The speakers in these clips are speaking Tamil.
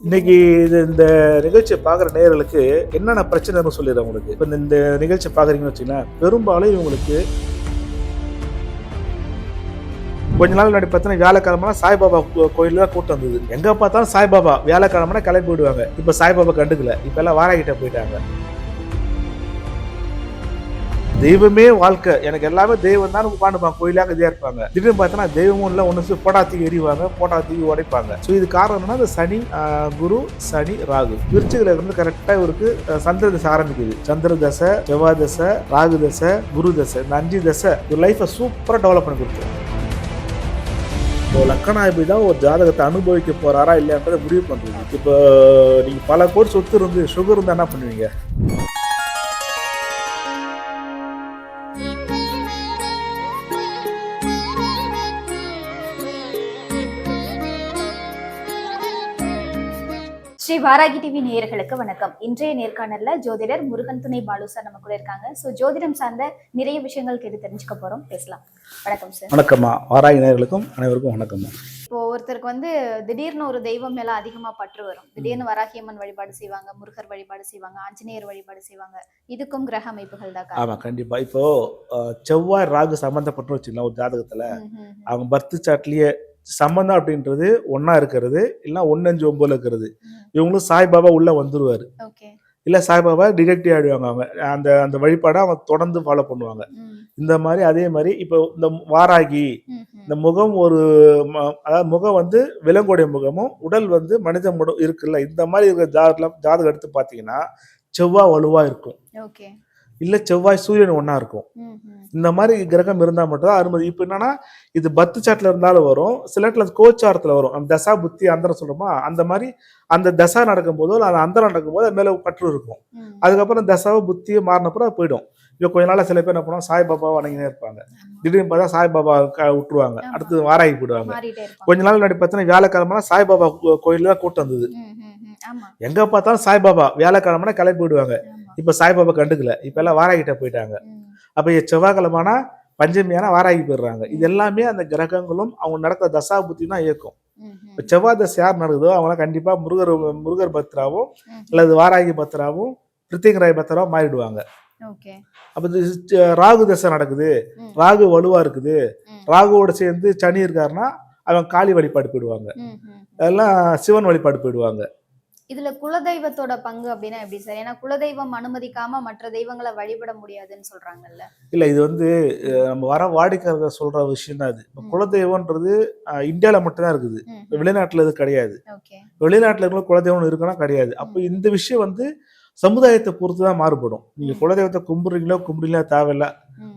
இன்னைக்கு இது இந்த நிகழ்ச்சியை பார்க்குற நேயர்களுக்கு என்னென்ன பிரச்சனைன்னு சொல்லிடுறேன் உங்களுக்கு. இப்போ இந்த- நிகழ்ச்சியை பார்க்குறீங்கன்னு வச்சுங்களேன் பெரும்பாலும் இவங்களுக்கு கொஞ்ச நாள் முன்னாடி பார்த்தீங்கன்னா வியாழக்கிழமை சாய்பாபா கோ- தான் கூட்டம் வந்தது. எங்க பார்த்தாலும் சாய்பாபா வியாழக்கிழமை கிளம்பி விடுவாங்க இப்போ சாய்பாபா கண்டுக்கல. இப்போ எல்லாம் வாராகிட்ட போயிட்டாங்க. தெய்வமே வாழ்க்கை. எனக்கு எல்லாமே தெய்வம் தான். உட்காந்துப்பாங்க கோயிலாக இதே இருப்பாங்க. திடீர்னு பார்த்தோன்னா தெய்வமும் இல்லை ஒன்று போட்டா தூக்கி எறிவாங்க போட்டா தூக்கி உடைப்பாங்க. ஸோ இது காரணம் என்னன்னா இந்த சனி குரு சனி ராகு. விருச்சிகளை வந்து கரெக்டாக இவருக்கு சந்திர தசை ஆரம்பிக்குது. சந்திர தசை செவ்வாய் தசை ராகு தசை குரு தசை இந்த அஞ்சு தசை ஒரு லைஃப்பை சூப்பராக டெவலப் பண்ணி கொடுத்துரும் இப்போ லக்கணாபி தான் ஒரு ஜாதகத்தை அனுபவிக்க போறாரா இல்லையான்றதை முடிவு பண்ணுறீங்க இப்போ நீங்கள் பல கோடி சொத்து இருந்து சுகர் இருந்தால் என்ன பண்ணுவீங்க? ஸ்ரீ வாராகி டிவி நேயர்களுக்கு வணக்கம். இன்றைய நேர்காணல்ல ஜோதிடர் முருகன் துணை பாலு சார் நம்ம கூட இருக்காங்க. ஸோ ஜோதிடம் சார்ந்த நிறைய விஷயங்கள் கேட்டு தெரிஞ்சுக்க போறோம். பேசலாம். வணக்கம் சார். வணக்கம்மா. வாராகி நேயர்களுக்கும் அனைவருக்கும் வணக்கம்மா. இப்போ ஒருத்தருக்கு வந்து திடீர்னு ஒரு தெய்வம் மேல அதிகமா பற்று வரும். திடீர்னு வராகியம்மன் வழிபாடு செய்வாங்க முருகர் வழிபாடு செய்வாங்க ஆஞ்சநேயர் வழிபாடு செய்வாங்க. இதுக்கும் கிரக அமைப்புகள் தான் காரணம். ஆமா கண்டிப்பா. இப்போ செவ்வாய் ராகு சம்மந்தப்பட்டு வச்சுக்கலாம் ஒரு ஜாதகத்துல. அவங்க பர்த் சாட்லயே சம்மந்தம் அப்படின்றது ஒண்ணா இருக்கிறது இல்லைன்னா ஒன்னு அஞ்சு ஒன்பதுல இருக்கிறது. இவங்களும் சாய்பாபா உள்ள வந்துருவாரு. இல்ல சாய்பாபா டிடெக்டிவ் ஆயிடுவாங்க அவங்க. அந்த அந்த வழிபாடை அவங்க தொடர்ந்து ஃபாலோ பண்ணுவாங்க. இந்த மாதிரி அதே மாதிரி இப்போ இந்த வாராகி. இந்த முகம் ஒரு அதாவது முகம் வந்து விலங்குடைய முகமும் உடல் வந்து மனித முடம் இருக்குல்ல. இந்த மாதிரி இருக்கிற ஜாதகம் ஜாதகம் எடுத்து பார்த்தீங்கன்னா செவ்வாய் வலுவா இருக்கும். ஓகே. இல்ல செவ்வாய் சூரியன் ஒண்ணா இருக்கும். இந்த மாதிரி கிரகம் இருந்தால் மட்டும் தான் அனுமதி இப்போ என்னன்னா இது பத்து சாட்டில் இருந்தாலும் வரும். சில இடத்துல கோச்சாரத்தில் வரும். அந்த தசா புத்தி அந்தரம் சொல்றோமா? அந்த மாதிரி அந்த தசா நடக்கும்போதோ இல்லை அந்த அந்தரம் நடக்கும்போது அது மேலே பற்று இருக்கும். அதுக்கப்புறம் தசாவை புத்தியை மாறினப்புறம் போயிடும். இப்போ கொஞ்ச நாள் சில பேர் என்ன பண்ணுவாங்க? சாய்பாபா வணங்கினே இருப்பாங்க. திடீர்னு பார்த்தா சாய்பாபா க- விட்டுருவாங்க ஆமா. அடுத்து வாராகி போயிடுவாங்க. கொஞ்ச நாள் முன்னாடி பார்த்தீங்கன்னா வியாழக்கிழமை கோ- கோயில்ல தான் கூட்டம் வந்தது எங்க பார்த்தாலும் சாய்பாபா வியாழக்கிழமை கிளம்பி விடுவாங்க ஆமா. இப்போ சாய்பாபா கண்டுக்கல இப்போ எல்லாம் வாராகிட்ட போயிட்டாங்க. அப்போ செவ்வாய்க்கிழமைனா பஞ்சமியான வாராகி போயிடுறாங்க இது எல்லாமே அந்த கிரகங்களும் அவங்க நடக்கிற தசா புத்தி தான் இயக்கும். இப்போ செவ்வாய் தசை யார் நடக்குதோ அவங்களாம் கண்டிப்பா முருகர் முருகர் பத்ராவும். அல்லது வாராகி பத்ராவும் பிரித்திங்கராய் பத்ராவும் மாறிடுவாங்க அப்போ ராகு தசை நடக்குது. ராகு வலுவா இருக்குது. ராகுவோட சேர்ந்து சனி இருக்காருன்னா அவன் காளி வழிபாடு போயிடுவாங்க. அதெல்லாம் சிவன் வழிபாடு போயிடுவாங்க இதுல குலதெய்வத்தோட பங்கு அப்படின்னா எப்படி சார்? ஏன்னா குலதெய்வம் அனுமதிக்காம மற்ற தெய்வங்களை வழிபட முடியாதுன்னு சொல்றாங்கல்ல. இல்ல இது வந்து நம்ம வர வாடிக்கையாளர்கள் சொல்ற விஷயம் தான் ம். குலதெய்வம்ன்றது அஹ், இந்தியால மட்டும்தான் இருக்குது. வெளிநாட்டுல இது கிடையாது. வெளிநாட்டுல இருக்கிற குலதெய்வம் இருக்குன்னா கிடையாது. அப்போ இந்த விஷயம் வந்து சமுதாயத்தை பொறுத்து தான் மாறுபடும். நீங்க. குலதெய்வத்தை கும்புறீங்களோ கும்பிடுறீங்களோ தேவையில்ல.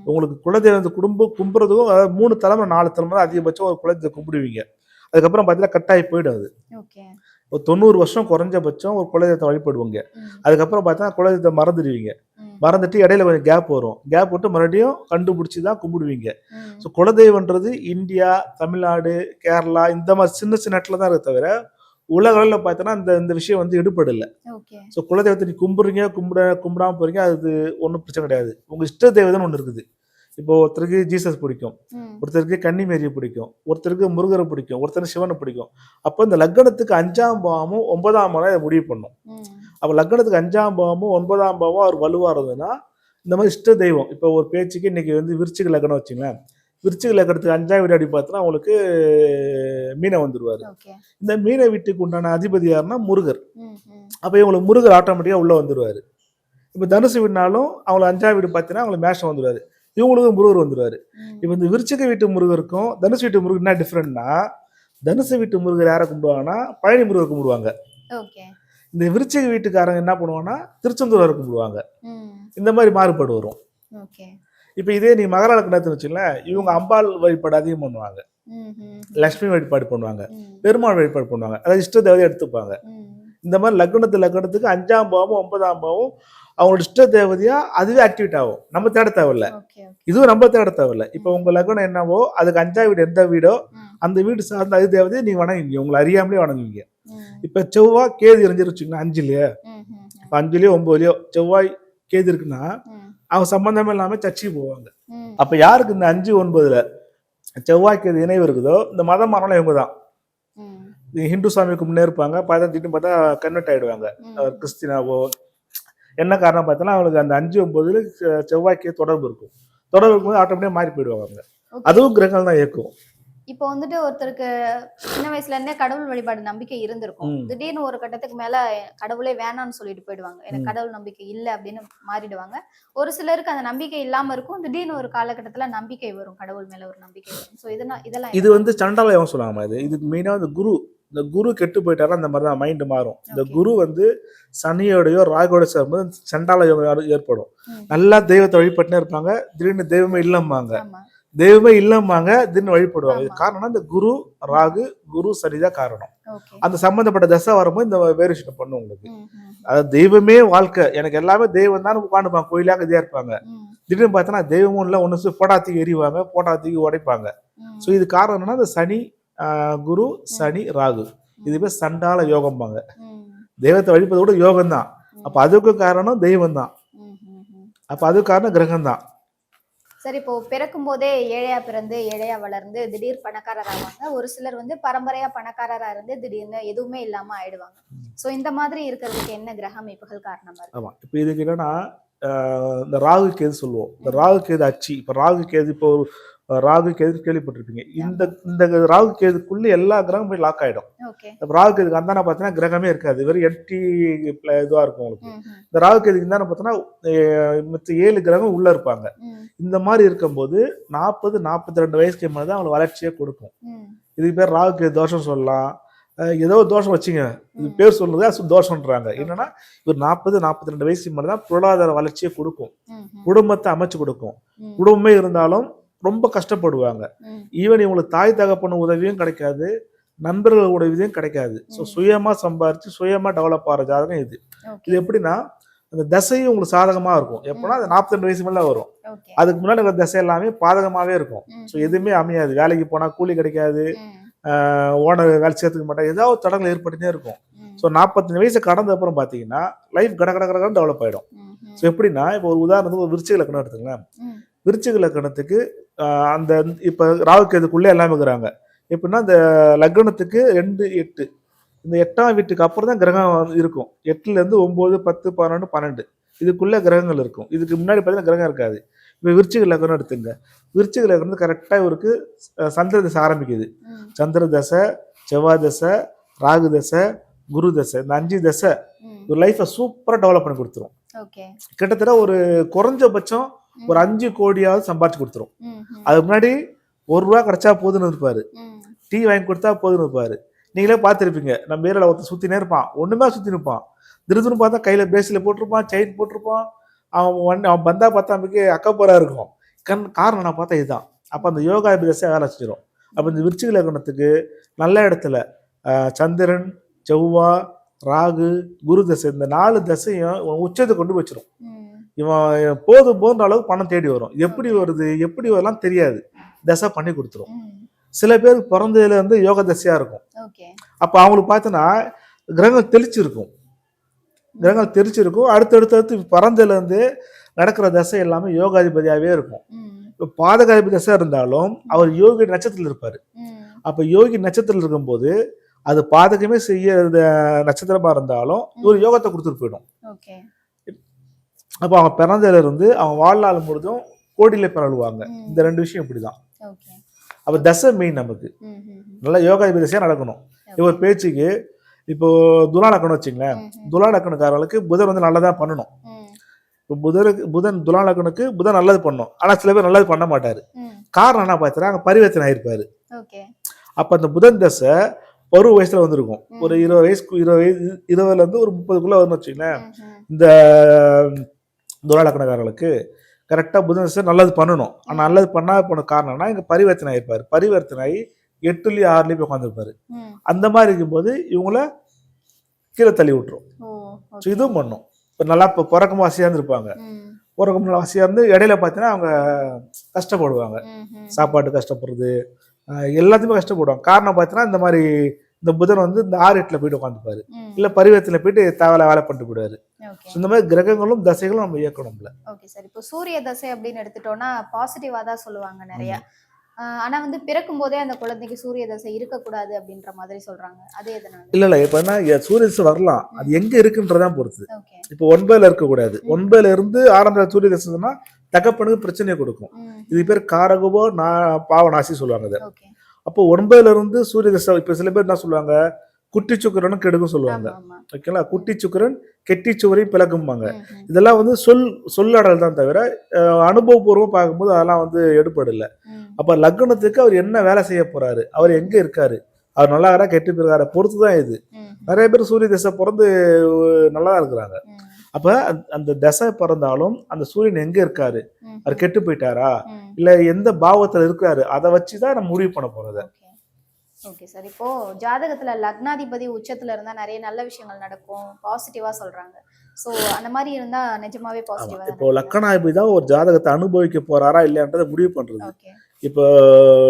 உங்களுக்கு குலதெய்வத்தை குடும்ப கும்புறதுக்கும் அதாவது மூணு தலைமுறை நாலு தலைமுறை அதிகபட்சம் ஒரு குலதெய்வத்தை கும்பிடுவீங்க. அதுக்கப்புறம் பார்த்தீங்கன்னா கட்டாயி போயிடும் அது. ஓகே. ஒரு தொண்ணூறு வருஷம் குறைஞ்சபட்சம் ஒரு குலதெய்வத்தை வழிபடுவீங்க. அதுக்கப்புறம் பார்த்தீங்கன்னா குலதெய்வத்தை மறந்துடுவீங்க. மறந்துட்டு இடையில கொஞ்சம் கேப் வரும். கேப் விட்டு மறுபடியும் கண்டுபிடிச்சி தான் கும்பிடுவீங்க. ஸோ குலதெய்வன்றது இந்தியா தமிழ்நாடு கேரளா இந்த மாதிரி சின்ன சின்ன இடத்துல தான் இருக்க தவிர உலக அளவில் பார்த்தோன்னா இந்த இந்த விஷயம் வந்து எடுபடல. ஸோ குலதெய்வத்தை நீ கும்பிடுறீங்க கும்பிட கும்பிடாம போறீங்க அது ஒன்றும் பிரச்சனை கிடையாது. உங்க இஷ்ட தெய்வம்னு ஒன்று இருக்குது. இப்போ ஒருத்தருக்கு ஜீசஸ் பிடிக்கும். ஒருத்தருக்கு கன்னிமேரியை பிடிக்கும். ஒருத்தருக்கு முருகரை பிடிக்கும். ஒருத்தருக்கு சிவனை பிடிக்கும். அப்போ இந்த லக்னத்துக்கு அஞ்சாம் பாவமும் ஒன்பதாம் பாவம் இதை முடிவு பண்ணும். அப்போ லக்னத்துக்கு அஞ்சாம் பாவமும் ஒன்பதாம் பாவமும் அவர் வலுவாக இருந்ததுன்னா இந்த மாதிரி இஷ்ட தெய்வம். இப்போ ஒரு பேச்சுக்கு இன்னைக்கு வந்து விருச்சிக லக்னம் வச்சுங்களேன். விருச்சிக லக்னத்துக்கு அஞ்சாம் வீடு அப்படி பார்த்தோன்னா அவங்களுக்கு மீனை வந்துருவாரு. ஓகே. இந்த மீனை வீட்டுக்கு உண்டான அதிபதி யாருன்னா முருகர். அப்போ இவங்களுக்கு முருகர் ஆட்டோமேட்டிக்காக உள்ளே வந்துருவாரு. இப்போ தனுசு வீடுனாலும் அவங்களுக்கு அஞ்சாம் வீடு பார்த்தீங்கன்னா அவங்களுக்கு மேஷம் வந்துருவாரு. இவங்களுக்கும் முருகர் வந்துருவாரு. ம், இப்போ இந்த விருச்சிக வீட்டு முருகருக்கும் தனுசு வீட்டு முருகர் என்ன டிஃப்ரெண்ட்னா தனுசு வீட்டு முருகர் யாரை கும்பிடுவாங்கன்னா பழனி முருகர் கும்பிடுவாங்க. இந்த விருச்சிக வீட்டுக்காரங்க என்ன பண்ணுவாங்கன்னா திருச்செந்தூர் கும்பிடுவாங்க. இந்த மாதிரி மாறுபாடு வரும். இப்போ இதே நீ மகர லக்னத்துன்னு வச்சுங்களேன் இவங்க அம்பாள் வழிபாடு அதிகம் பண்ணுவாங்க. லக்ஷ்மி வழிபாடு பண்ணுவாங்க. பெருமாள் வழிபாடு பண்ணுவாங்க. அதாவது இஷ்ட தேவதையை எடுத்துப்பாங்க. இந்த மாதிரி லக்னத்து லக்னத்துக்கு அஞ்சாம் பாவமும் ஒன்பதாம் பாவம் அவங்களோட இஷ்ட தேவதையா அதுவே ஆக்டிவேட் ஆகும். நம்ம தேட தேவையில்ல. இதுவும் நம்ம தேட தேவையில்ல. இப்போ உங்க லக்னம் என்னவோ அதுக்கு அஞ்சாம் வீடு எந்த வீடோ அந்த வீடு சார்ந்த அது தேவதையை நீங்க வணங்குவீங்க. உங்களை அறியாமலே வணங்குவீங்க. இப்போ செவ்வாய் கேது இறைஞ்சிரு வச்சுக்கோங்க அஞ்சுலயே இப்போ அஞ்சுலயோ ஒன்பதுலயோ செவ்வாய் கேது இருக்குன்னா அவங்க சம்பந்தமே இல்லாம சர்ச்சைக்கு போவாங்க. அப்ப யாருக்கு இந்த அஞ்சு ஒன்பதுல செவ்வாய்க்கு இது இணைவு இருக்குதோ இந்த மதம் மாறலாம் இவங்க தான். ஹிந்து சாமிக்கு முன்னே இருப்பாங்க பார்த்தா திடீர்னு பார்த்தா கன்வெர்ட் ஆயிடுவாங்க. கிறிஸ்டினாவோ என்ன காரணம் பார்த்தோன்னா அவங்களுக்கு அந்த அஞ்சு ஒன்பதுல செவ்வாய்க்கு தொடர்பு இருக்கும். தொடர்பு இருக்கும்போது ஆட்டோமேட்டிக்காக மாறி போயிடுவாங்க அவங்க. அதுவும் கிரகங்கள் தான் இயக்கும். இப்போ வந்துட்டு ஒருத்தருக்கு சின்ன வயசுல இருந்தே கடவுள் வழிபாடு நம்பிக்கை இருந்திருக்கும். திடீர்னு ஒரு கட்டத்துக்கு மேல கடவுளே வேணாம்னு சொல்லிட்டு போயிடுவாங்க. எனக்கு. கடவுள் நம்பிக்கை இல்ல அப்படின்னு மாறிடுவாங்க. ஒரு சிலருக்கு அந்த நம்பிக்கை இல்லாம இருக்கும். திடீர்னு ஒரு காலகட்டத்துல நம்பிக்கை வரும். கடவுள் மேல ஒரு நம்பிக்கை வரும். சோ இதெல்லாம் இதெல்லாம் இது வந்து சண்டால யோகம் சொல்லுவாங்க இது. இதுக்கு மெயினாக இந்த குரு இந்த குரு கெட்டு போயிட்டாரா அந்த மாதிரி தான் மைண்டு மாறும். இந்த. குரு வந்து சனியோடையோ ராகோட சேரும்போது சண்டால யோகம் ஏற்படும். நல்லா தெய்வத்தை வழிபட்டுனே இருப்பாங்க. திடீர்னு தெய்வமே இல்லம்பாங்க. தெய்வமே இல்லம்பாங்க திடீர்னு வழிபடுவாங்க. இது. காரணம்னா இந்த குரு ராகு குரு சரிதான் காரணம். அந்த சம்பந்தப்பட்ட தசை வரும்போது இந்த வேரியேஷன் பண்ணும் உங்களுக்கு. அதாவது தெய்வமே வாழ்க்கை. எனக்கு எல்லாமே தெய்வம் தான் உட்காந்துப்பாங்க. கோயிலாக இதே இருப்பாங்க. திடீர்னு பார்த்தோன்னா தெய்வமும் இல்லை. ஒன்று போட்டாத்திக்கு எறிவாங்க போட்டாத்திக்கு உடைப்பாங்க. ஸோ இது காரணம் என்னன்னா இந்த சனி குரு சனி ராகு. இது பேர் சண்டால யோகம்பாங்க. தெய்வத்தை வழிபது கூட யோகம் தான் அப்போ அதுக்கும் காரணம் தெய்வம் தான். அப்போ அதுக்கு காரணம் கிரகம் தான் சரி இப்போ பிறக்கும் போதே ஏழையா பிறந்து ஏழையா வளர்ந்து திடீர் பணக்காரர் ஆவாங்க ஒரு சிலர் வந்து பரம்பரையா பணக்காரரா இருந்து திடீர்னு எதுவுமே இல்லாம ஆயிடுவாங்க. சோ இந்த மாதிரி இருக்கிறதுக்கு என்ன கிரக அமைப்புகள் காரணமா இருக்கு? ஆமாம் இப்போ இதுக்கு என்னன்னா இந்த ராகு கேது சொல்லுவோம். இந்த ராகு கேது அச்சு. இப்போ ராகு கேது இப்போ ராகு கேது கேள்விப்பட்டிருப்பீங்க. இந்த இந்த ராகு கேதுக்குள்ள எல்லா கிரகமும் போய் லாக் ஆயிடும். ராகு கேதுக்கு அந்தான பார்த்தீங்கன்னா கிரகமே இருக்காது. வெறும் எட்டி இதுவாக இருக்கும் உங்களுக்கு. இந்த ராகு கேதுக்கு இந்தான பார்த்தோன்னா மற்ற ஏழு கிரகம் உள்ள இருப்பாங்க. இந்த மாதிரி இருக்கும்போது நாற்பது நாற்பத்தி ரெண்டு வயசுக்கு மேலே தான் அவங்களுக்கு வளர்ச்சியே கொடுக்கும். இதுக்கு பேர் ராகு கேது தோஷம் சொல்லலாம். ஏதோ தோஷம் வச்சுங்க. இது. பேர் சொல்றது தோஷம்ன்றாங்க. என்னன்னா இவர் நாற்பது நாற்பத்தி ரெண்டு வயசுக்கு மேலே தான் பொருளாதார வளர்ச்சியை கொடுக்கும். குடும்பத்தை அமைச்சு கொடுக்கும். குடும்பமே இருந்தாலும் ரொம்ப கஷ்டப்படுவாங்க. ஈவன் இவங்களுக்கு தாய் தகப்பன உதவியும் கிடைக்காது நண்பர்கள் உதவியும் கிடைக்காது. ஸோ ம். சுயமா சம்பாரிச்சு சுயமா டெவலப் ஆகிற ஜாதகம் இது. இது எப்படின்னா அந்த தசையும் உங்களுக்கு சாதகமா இருக்கும். எப்படின்னா அது நாற்பத்தி ரெண்டு வயசு மேல வரும். அதுக்கு முன்னாடி இருக்கிற தசை எல்லாமே பாதகமாவே இருக்கும். ஸோ எதுவுமே அமையாது. வேலைக்கு போனா கூலி கிடைக்காது. ஓனர் வேலை சேர்த்துக்க மாட்டாங்க ஏதாவது தடங்கள் ஏற்பட்டுட்டே இருக்கும். ஸோ நாற்பத்தஞ்சு வயசு கடந்த அப்புறம் பார்த்தீங்கன்னா லைஃப் கட கட கடன்னு டெவலப் ஆகிடும் ஸோ எப்படின்னா இப்போ ஒரு உதாரணத்துக்கு ஒரு விருச்சிக லக்கணம் எடுத்துங்களேன் விருச்சிக லக்கணத்துக்கு அந்த இப்போ ராகுக்கேதுக்குள்ளே எல்லாமே இருக்கிறாங்க. எப்படின்னா இந்த லக்னத்துக்கு ரெண்டு எட்டு. இந்த எட்டாம் வீட்டுக்கு அப்புறம் தான் கிரகம் இருக்கும். எட்டுலேருந்து ஒம்பது பத்து பதினொன்று பன்னெண்டு. இதுக்குள்ளே கிரகங்கள் இருக்கும். இதுக்கு முன்னாடி பார்த்தீங்கன்னா கிரகம் இருக்காது. இப்போ விருச்சிக லக்னம் எடுத்துங்க. விருச்சிக லக்னம் கரெக்டாக இவருக்கு சந்திர தசை ஆரம்பிக்குது. சந்திர தசை செவ்வாய் தசை ராகு தசை குரு தசை. இந்த அஞ்சு தசை ஒரு லைஃப்பை சூப்பராக டெவலப் பண்ணி கொடுத்துரும். கிட்டத்தட்ட ஒரு குறைஞ்சபட்சம் ஒரு அஞ்சு கோடியாவது சம்பாதிச்சு கொடுத்துரும். அதுக்கு முன்னாடி ஒரு ரூபா கிடைச்சா போதுன்னு இருப்பாரு. டீ வாங்கி கொடுத்தா போதுன்னு இருப்பாரு. நீங்களே பார்த்துருப்பீங்க. நம்ம ஏரியாவில் ஒருத்தர் சுற்றினே இருப்பான். ஒன்றுமே சுற்றி நிற்பான் திருதுன்னு பார்த்தா கையில் பேஸில் போட்டிருப்பான் செயின் போட்டிருப்பான். அவன் ஒன் அவன் பந்தா பார்த்தா நமக்கு அக்கப்போரா இருக்கும். கண் காரணம் நான் பார்த்தா இதுதான். அப்போ அந்த யோகா தசை வேலை செஞ்சிடும் அப்போ இந்த விருச்சிக லக்னத்துக்கு நல்ல இடத்துல சந்திரன் செவ்வாய் ராகு குரு தசை இந்த நாலு தசையும் உச்சத்தை கொண்டு போய் வச்சிரும். ம், இவன் போதும் போன்ற அளவுக்கு பணம் தேடி வரும். எப்படி வருது எப்படி வரலாம் தெரியாது. தசை பண்ணி கொடுத்துரும். சில பேருக்கு பிறந்ததுல இருந்து யோக தசையா இருக்கும். அப்போ அவங்களுக்கு பார்த்தோன்னா கிரகங்கள் தெளிச்சிருக்கும். கிரகங்கள் தெரிச்சிருக்கும் அடுத்தடுத்தடுத்து பிறந்ததுல இருந்து நடக்கிற தசை எல்லாமே யோகாதிபதியாகவே இருக்கும். இப்போ பாதகாதிபதி தசை இருந்தாலும் அவர் யோகி நட்சத்திரத்தில் இருப்பார். அப்போ யோகி நட்சத்திரத்தில் இருக்கும்போது அது பாதகமே செய்ய நட்சத்திரமா இருந்தாலும் இவர் யோகத்தை கொடுத்துட்டு போயிடும். ஓகே. அப்போ அவன் பிறந்ததுல இருந்து அவன் வாழ்நாள் முழுதும் கோடியில பிறழுவாங்க. இந்த ரெண்டு விஷயம் இப்படிதான். ஓகே. அப்போ தசை மெயின் நமக்கு. நல்ல யோகாதிபதி தசையாக நடக்கணும். இப்போ ஒரு பேச்சுக்கு இப்போ துலா லக்கணம் வச்சுங்களேன். துலா லக்கணக்காரர்களுக்கு புதன் வந்து நல்லதா பண்ணணும். இப்போ புதனுக்கு புதன் துலா லக்கணுக்கு புதன் நல்லது பண்ணும் ஆனா சில பேர் நல்லது பண்ண மாட்டாரு. காரணம் என்ன பார்த்தா அங்கே பரிவர்த்தனை ஆயிருப்பாரு. ஓகே. அப்போ அந்த புதன் தசை பருவ வயசுல வந்திருக்கும். ஒரு இருபது வயசுக்கு இருபது வயசு இருபதுல இருந்து ஒரு முப்பதுக்குள்ள வரும்னு வச்சுங்களேன். இந்த துலா லக்கணக்காரர்களுக்கு கரெக்டாக புதன் நல்லது பண்ணணும். ஆனால் நல்லது பண்ணாத போன காரணம்னா இங்கே பரிவர்த்தனை ஆயிருப்பாரு. பரிவர்த்தனை ஆகி எட்டுலேயும் ஆறுலேயும் போய் உட்காந்துருப்பாரு அந்த மாதிரி இருக்கும்போது இவங்கள கீழே தள்ளி விட்டுரும். ஸோ இதுவும் பண்ணும். இப்போ நல்லா இப்போ பிறக்கமா வசதியாக இருந்திருப்பாங்க. ம், பிறக்கமா வசதியாக இருந்து இடையில பார்த்தீங்கன்னா அவங்க கஷ்டப்படுவாங்க. சாப்பாட்டு கஷ்டப்படுறது எல்லாத்தையுமே கஷ்டப்படுவாங்க. காரணம் பார்த்தீங்கன்னா இந்த மாதிரி இந்த புதன் வந்து இந்த ஆறு எட்டில் போயிட்டு உட்காந்துப்பாரு இல்லை பரிவர்த்தனை போயிட்டு தேவையில்ல வேலை பண்ணிட்டு போயிடுவாரு. இந்த மாதிரி கிரகங்களும் தசைகளும் நம்ம இயக்கணும்ல ஓகே சார். இப்போ சூரிய தசை அப்படின்னு எடுத்துட்டோம்னா பாசிட்டிவா தான் சொல்லுவாங்க நிறைய. ஆனா வந்து பிறக்கும் போதே அந்த குழந்தைக்கு சூரிய தசை இருக்கக்கூடாது அப்படின்ற மாதிரி சொல்றாங்க. அது எதனால? இல்ல இல்ல. இப்ப என்ன சூரிய தசை வரலாம். அது எங்க இருக்குன்றதான் பொறுத்து. இப்போ ஒன்பதுல இருக்கக்கூடாது. ஒன்பதுல இருந்து ஆரம்ப சூரிய தசைனா தகப்பனுக்கு பிரச்சனையை கொடுக்கும். இது பேர் காரகவோ நான் பாவநாசி சொல்லுவாங்க ஓகே. அப்போ ஒன்பதுல இருந்து சூரிய தசை இப்ப சில பேர் என்ன சொல்லுவாங்க? குட்டி சுக்கரனும் கெடுக்கும் சொல்லுவாங்க. ஓகேங்களா? குட்டி சுக்கரன் கெட்டி சுவரை பிளக்கும்பாங்க. இதெல்லாம் வந்து சொல் சொல்லாடல் தான் தவிர அனுபவபூர்வம் பார்க்கும்போது அதெல்லாம் வந்து எடுபடல. ம், அப்ப லக்னத்துக்கு அவர் என்ன வேலை செய்ய போறாரு? அவர் எங்க இருக்காரு? அவர் நல்லா கெட்டு போயிருக்காரு. பொறுத்து தான் இது. நிறைய பேர் சூரிய தசை பிறந்து நல்லா தான் இருக்கிறாங்க. அப்ப அந்த- தசை பிறந்தாலும் அந்த சூரியன் எங்க இருக்காரு? அவர் கெட்டு போயிட்டாரா. இல்ல எந்த பாவத்துல இருக்காரு அதை வச்சுதான் நம்ம முடிவு பண்ண போறது. ஓகே. சார். இப்போ ஜாதகத்துல லக்னாதிபதி உச்சத்துல இருந்தா நிறைய நல்ல விஷயங்கள் நடக்கும். பாசிட்டிவா சொல்றாங்க. சோ அந்த மாதிரி இருந்தா நிஜமாவே பாசிட்டிவா இப்போ லக்கணாபி தான் ஒரு ஜாதகத்தை அனுபவிக்க போறாரா இல்லையான்றதை முடிவு பண்றது. இப்போ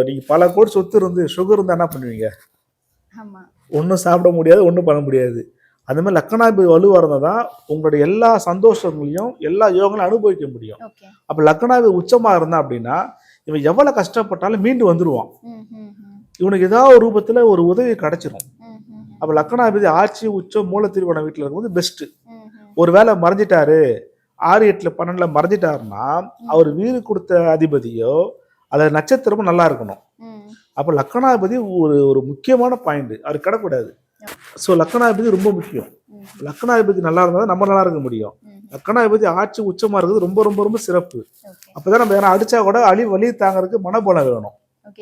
நீங்க பல கோடி சொத்து இருந்து சுகர் இருந்தா என்ன பண்ணுவீங்க? ஆமா. ஒன்றும் சாப்பிட முடியாது ஒன்றும் பண்ண முடியாது. அந்த மாதிரி லக்கணாபி வலுவாக இருந்தால் தான் உங்களுடைய எல்லா சந்தோஷங்களையும் எல்லா யோகங்களையும் அனுபவிக்க முடியும். அப்போ லக்கணாபி உச்சமாக இருந்தான் அப்படின்னா இவன் எவ்வளோ கஷ்டப்பட்டாலும் மீண்டு வந்துடுவான் இவனுக்கு ஏதாவது ஒரு ரூபத்தில் ஒரு உதவி கிடைச்சிரும். அப்போ லக்கணாபதி ஆட்சி உச்சம் மூல திருவண்ண வீட்டில் இருக்கும்போது பெஸ்ட்டு ஒரு வேளை மறைஞ்சிட்டாரு ஆறு எட்டுல பன்னெண்டுல மறைஞ்சிட்டாருன்னா அவர் வீடு கொடுத்த அதிபதியோ அது நட்சத்திரமும் நல்லா இருக்கணும். அப்போ லக்கணாதிபதி ஒரு ஒரு முக்கியமான பாயிண்ட் அவர் கிடக்கூடாது. ஸோ லக்கணாதிபதி ரொம்ப முக்கியம். லக்கணாதிபதி நல்லா இருந்தால் தான் நம்ம நல்லா இருக்க முடியும். லக்கணாதிபதி ஆட்சி உச்சமா இருக்கிறது ரொம்ப ரொம்ப ரொம்ப சிறப்பு. அப்பதான் நம்ம யாரும் அடிச்சா கூட அழி வலி தாங்கறதுக்கு மனபலம் வேணும்.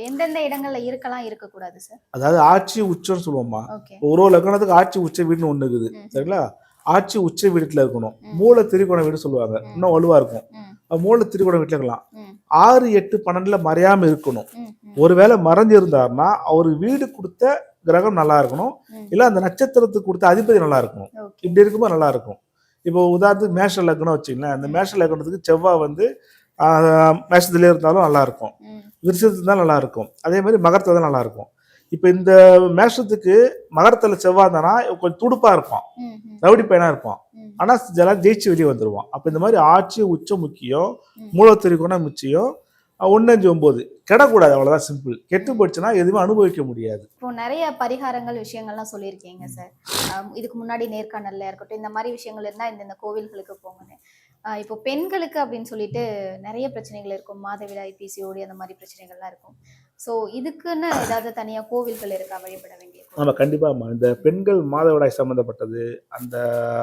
எந்தெந்த இடங்கள்ல இருக்கலாம் இருக்கக்கூடாது சார் அதாவது ஆட்சி உச்சம்னு சொல்லுவோம்மா. ஓகே. ஒரு ஒரு லக்கணத்துக்கு ஆட்சி உச்ச வீடுன்னு ஒண்ணு இருக்குது. சரிங்களா? ஆட்சி உச்ச வீட்டுல இருக்கணும். மூல திரிகோண வீடு சொல்லுவாங்க. இன்னும் வலுவா இருக்கும். மூல திரிகோண வீட்டுல இருக்கலாம். ஆறு எட்டு பன்னெண்டுல மறையாம இருக்கணும். ஒருவேளை மறைஞ்சிருந்தாருன்னா அவர் வீடு கொடுத்த கிரகம் நல்லா இருக்கணும். இல்ல அந்த நட்சத்திரத்துக்கு கொடுத்த அதிபதி நல்லா இருக்கணும் இப்படி இருக்கும்போது நல்லா இருக்கும் இப்போ உதாரணத்துக்கு மேஷ லக்னம் வச்சுங்களேன் அந்த மேஷ லக்னத்துக்கு செவ்வாய் வந்து ஆஹ், மேஷத்துல இருந்தாலும் நல்லா இருக்கும் ம். விருஷத்துல தான் நல்லா இருக்கும் அதே மாதிரி மகரத்துல தான் நல்லா இருக்கும் இப்போ இந்த மேஷத்துக்கு மகரத்துல செவ்வாய் தானா கொஞ்சம் துடுப்பா இருப்பான். ரவுடி பையனா இருப்பான். ம். ஆனா இதெல்லாம் ஜெயிச்சு வெளியே வந்துருவான். அப்போ இந்த மாதிரி ஆட்சி உச்சம் முக்கியம். மூலத்திரிகோணம் முக்கியம். ஒன்று அஞ்சு ஒம்பது. கெடக்கூடாது அவ்வளோதான் சிம்பிள் கெட்டு போச்சுன்னா எதுவுமே அனுபவிக்க முடியாது. இப்போ நிறைய பரிகாரங்கள் விஷயங்கள்லாம் சொல்லியிருக்கீங்க சார். இதுக்கு முன்னாடி நேர்காணல்ல இருக்கட்டும் இந்த மாதிரி விஷயங்கள் இருந்தால் இந்த இந்த கோவில்களுக்கு போங்கன்னு. இப்போ பெண்களுக்கு அப்படின்னு சொல்லிட்டு நிறைய பிரச்சனைகள் இருக்கும். மாதவிடாய் பிசிஓடி அந்த மாதிரி பிரச்சனைகள்லாம் இருக்கும். ஸோ இதுக்குன்னு ஏதாவது தனியாக கோவில்கள் இருக்கா? வழிபட வேண்டிய? ஆமாம் கண்டிப்பாக இந்த பெண்கள் மாதவிடாய் சம்மந்தப்பட்டது அந்த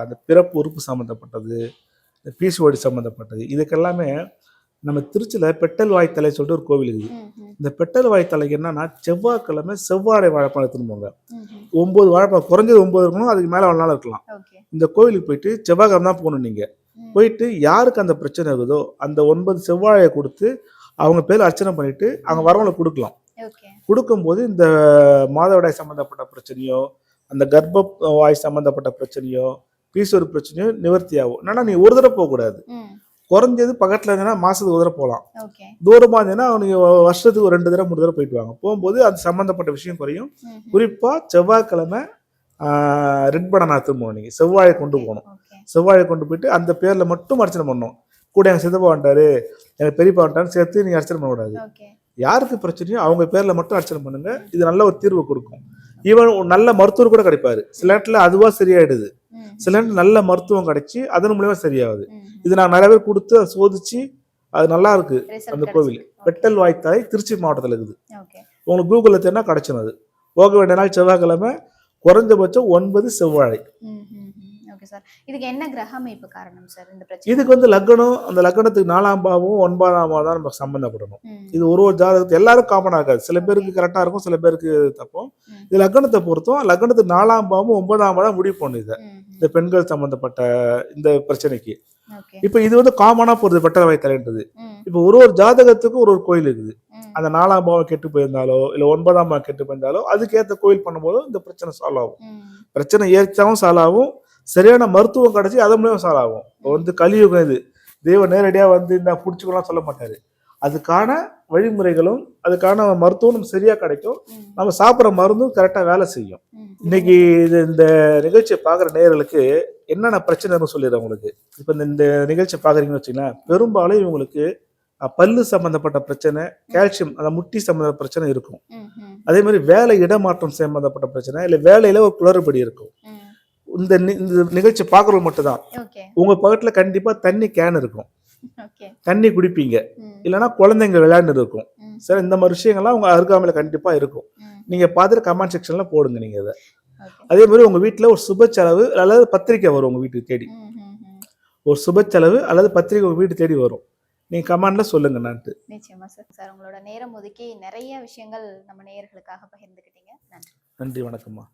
அந்த பிறப்பு உறுப்பு சம்மந்தப்பட்டது பிசிஓடி சம்மந்தப்பட்டது இதுக்கெல்லாமே நம்ம திருச்சியில் பெட்டல் வாய்த்தலை சொல்லிட்டு ஒரு கோவில் இருக்குது. இந்த பெட்டல் வாய்த்தலைக்கு என்னன்னா செவ்வாய்க்கிழமை செவ்வாழை வாழைப்பழம் ம் ஒம்பது வாழைப்பழம் குறைஞ்சது ஒம்பது இருக்கணும் அதுக்கு மேலே ஒரு நாள் இருக்கலாம். இந்த கோவிலுக்கு போயிட்டு செவ்வாய்க்கிழமை தான் போகணும் நீங்கள். போயிட்டு யாருக்கு அந்த பிரச்சனை இருக்குதோ அந்த ஒன்பது செவ்வாழையை கொடுத்து அவங்க பேர் அர்ச்சனை பண்ணிட்டு அவங்க வரவங்களுக்கு கொடுக்கலாம். கொடுக்கும்போது இந்த மாதவிடாய் சம்மந்தப்பட்ட பிரச்சனையோ அந்த கர்ப்ப வாய் சம்மந்தப்பட்ட பிரச்சனையோ பீசோர் பிரச்சனையோ நிவர்த்தி ஆகும் என்னன்னா நீ ஒரு தடவை போகக்கூடாது. குறைஞ்சது பக்கத்தில் இருந்ததுன்னா மாசத்துக்கு ஒரு தடவை போகலாம் தூரமாக இருந்ததுன்னா அவனுக்கு வருஷத்துக்கு ஒரு ரெண்டு தடவை மூணு தடவை போயிட்டு வாங்க. போகும்போது அது சம்மந்தப்பட்ட விஷயம் குறையும். குறிப்பாக செவ்வாய்க்கிழமை ரெட் பனானா திரும்பணும் நீங்கள் செவ்வாயை கொண்டு போகணும். ஓகே. செவ்வாயை கொண்டு போயிட்டு அந்த பேரில் மட்டும் அர்ச்சனை பண்ணணும். கூட எங்கள் சித்தப்பா வந்துட்டாரு எங்கள் பெரியப்பா வந்துட்டாரு சேர்த்து நீங்கள் அர்ச்சனை பண்ணக்கூடாது. யாருக்கு பிரச்சனையோ அவங்க பேரில் மட்டும் அர்ச்சனை பண்ணுங்க. இது நல்ல ஒரு தீர்வு கொடுக்கும். ஈவன் நல்ல மருத்துவர் கூட கிடைப்பாரு. சில நேரத்தில் அதுவாக சரியாயிடுது. சில நேரத்தில் நல்ல மருத்துவம் கிடைச்சி அதன் மூலியமா சரியாகுது. இது நான் நிறைய பேர் கொடுத்து அதை சோதிச்சு அது நல்லா இருக்கு அந்த கோவில். வெட்டல் வாய்த்தாய் திருச்சி மாவட்டத்தில் இருக்குது. உங்களுக்கு கூகுளில் தேடினா கிடைச்சிடும் அது. போக வேண்டிய நாள் செவ்வாய்க்கிழமை குறைஞ்சபட்சம் ஒன்பது செவ்வாழை. இதுக்கு என்ன கிரக அமைப்பு காரணம் சார் இந்த பிரச்சனை? இதுக்கு வந்து லக்னம் அந்த லக்னத்துக்கு நாலாம் பாவம் ஒன்பதாம் பாவம் தான் நமக்கு சம்மந்தப்படணும் ம். இது ஒரு ஒரு ஜாதகத்து எல்லாரும் காமனாக இருக்காது. சில பேருக்கு கரெக்டாக இருக்கும் சில பேருக்கு தப்போம். இது லக்னத்தை பொறுத்தும் லக்னத்துக்கு நாலாம் பாவம் ஒன்பதாம் பாவம் முடிவு பண்ணுது இதை. இந்த பெண்கள் சம்பந்தப்பட்ட இந்த பிரச்சனைக்கு. இப்போ இது வந்து காமனாக போகிறது வெட்டர வைத்தலைன்றது ம், இப்போ ஒரு ஒரு ஜாதகத்துக்கும் ஒரு ஒரு கோயில் இருக்குது. அந்த நாலாம் பாவம் கெட்டு போயிருந்தாலோ இல்லை ஒன்பதாம் பாவம் கெட்டு போயிருந்தாலோ அதுக்கேற்ற கோயில் பண்ணும்போது இந்த பிரச்சனை சால்வ் ஆகும். பிரச்சனை ஏற்றாவும் சால்வ் ஆகும். சரியான மருத்துவம் கிடைச்சி அதன் மூலியம் சால்வ் ஆகும். இப்போ வந்து கலியுகம் இது. தெய்வம் நேரடியாக வந்து இந்த பிடிச்சிக்கலாம் சொல்ல மாட்டாரு. அதுக்கான வழிமுறைகளும் அதுக்கான மருத்துவம் சரியாக கிடைக்கும். நம்ம சாப்பிட்ற மருந்தும் கரெக்டாக வேலை செய்யும். இன்னைக்கு இது இந்த நிகழ்ச்சியை பார்க்குற நேயர்களுக்கு என்னென்ன பிரச்சனைன்னு சொல்லிடுறேன் உங்களுக்கு. இப்போ இந்த நிகழ்ச்சியை பார்க்குறீங்கன்னு வச்சுங்களேன் பெரும்பாலும் இவங்களுக்கு பல்லு சம்பந்தப்பட்ட பிரச்சனை கால்சியம் அந்த முட்டி சம்பந்த பிரச்சனை இருக்கும். அதே மாதிரி வேலை இடமாற்றம் சம்பந்தப்பட்ட பிரச்சனை இல்லை வேலையில ஒரு குளறுபடி இருக்கும். இந்த நிகழ்ச்சி பார்க்குறவங்க மட்டும் தான் ஓகே. உங்க பக்கத்துல கண்டிப்பா தண்ணி கேன் இருக்கும். தண்ணி குடிப்பீங்க. இல்லைன்னா குழந்தைங்க விளையாண்டு இருக்கும். சரி இந்த மாதிரி விஷயங்கள்லாம் உங்க அருகாமையில கண்டிப்பா இருக்கும். நீங்க பார்த்துட்டு கமெண்ட் செக்ஷன்ல போடுங்க நீங்க இதை. அதே மாதிரி உங்க வீட்ல ஒரு சுப செலவு அல்லது பத்திரிக்கை வரும் உங்க வீட்டுக்கு தேடி. ஒரு சுப செலவு அல்லது பத்திரிக்கை உங்க வீட்டு தேடி வரும். நீங்க கமெண்ட்ல சொல்லுங்க நான்ட்டு. நிச்சயமா சார் சார் உங்களோட நேரம் ஒதுக்கி நிறைய விஷயங்கள் நம்ம நேயர்களுக்காக பகிர்ந்துக்கிட்டீங்க. நன்றி. நன்றி வணக்கம்மா.